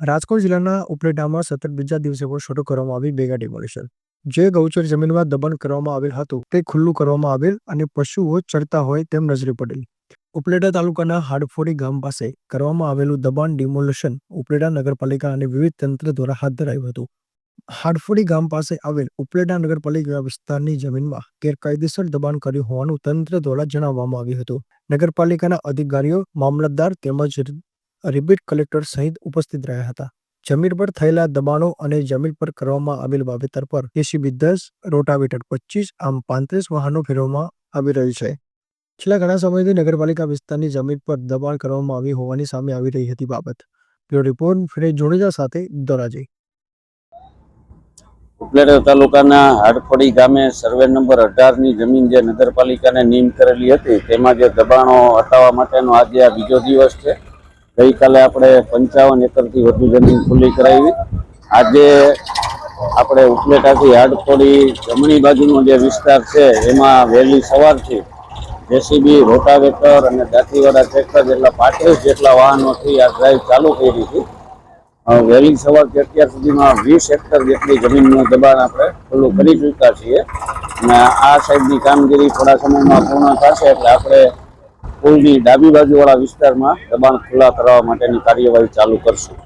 રાજકોટ જિલ્લાના ઉપલેટામાં સતત બીજા દિવસે પણ શરૂ કરવામાં આવી બેગા ડિમોલિશન. જે ગૌચર જમીનમાં દબાણ કરવામાં આવેલ હતું, તે ખુલ્લું કરવામાં આવેલ અને પશુઓ ચરતા હોય તેમ નજરે પડેલ. ઉપલેટા તાલુકાના હાડફોડી ગામ પાસે કરવામાં આવેલું દબાણ ડિમોલિશન ઉપલેટા નગરપાલિકા અને વિવિધ તંત્ર દ્વારા હાથ ધરાયું હતું. હાડફોડી ગામ પાસે આવેલ ઉપલેટા નગરપાલિકા વિસ્તારની જમીનમાં ગેરકાયદેસર દબાણ કર્યું હોવાનું તંત્ર દ્વારા જણાવવામાં આવ્યું હતું. નગરપાલિકાના અધિકારીઓ, મામલતદાર તેમજ રિબીટ કલેક્ટર સહિત ઉપસ્થિત રહ્યા હતા. જમીન પર થયેલા દબાણો અને જમીન પર કરવામાં આવેલ વાવેતર પર જેસીબી દસ, રોટાવેટર પચીસ આમ પાંત્રીસ વાહનો ફેરવવામાં આવી રહ્યું છે. છેલ્લા ઘણા સમયથી નગરપાલિકા વિસ્તારની જમીન પર દબાણ કરવામાં આવી હોવાની સામે આવી રહી હતી બાબત. બ્યુરો રિપોર્ટ, ફિરેજ જોડેજા સાથે ધોરાજી ઉપલેટા તાલુકાના હાડફળી ગામે સર્વે નંબર અઢારની જમીન જે નગરપાલિકાને નીમ કરેલી હતી, તેમાં જે દબાણો હટાવવા માટેનો આજે આ બીજો દિવસ છે. ગઈકાલે આપણે પંચાવન એકરથી વધુ જમીન ખુલ્લી કરાવી. આજે આપણે ઉપલેટાથી હાડફોડી જમણી બાજુનો જે વિસ્તાર છે, એમાં વહેલી સવારથી જેસીબી, રોટાવેટર અને દાંતીવાળા ટ્રેક્ટર જેટલા પાંત્રીસ જેટલા વાહનોથી આ ડ્રાઈવ ચાલુ કરી હતી વહેલી સવારથી અત્યાર સુધીમાં વીસ હેક્ટર જેટલી જમીનનું દબાણ આપણે ખુલ્લું કરી ચૂક્યા છીએ. અને આ સાઈડની કામગીરી થોડા સમયમાં પૂર્ણ થશે એટલે આપણે પુલની ડાબી બાજુવાળા વિસ્તારમાં દબાણ ખુલ્લા કરવા માટેની કાર્યવાહી ચાલુ કરશું.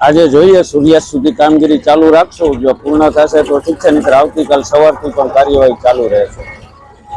આજે જોઈએ સૂર્યાસ્ત સુધી કામગીરી ચાલુ રાખશું. જો પૂર્ણ થશે તો ઠીક છે નહીં આવતીકાલ સવારથી પણ કાર્યવાહી ચાલુ રહેશે.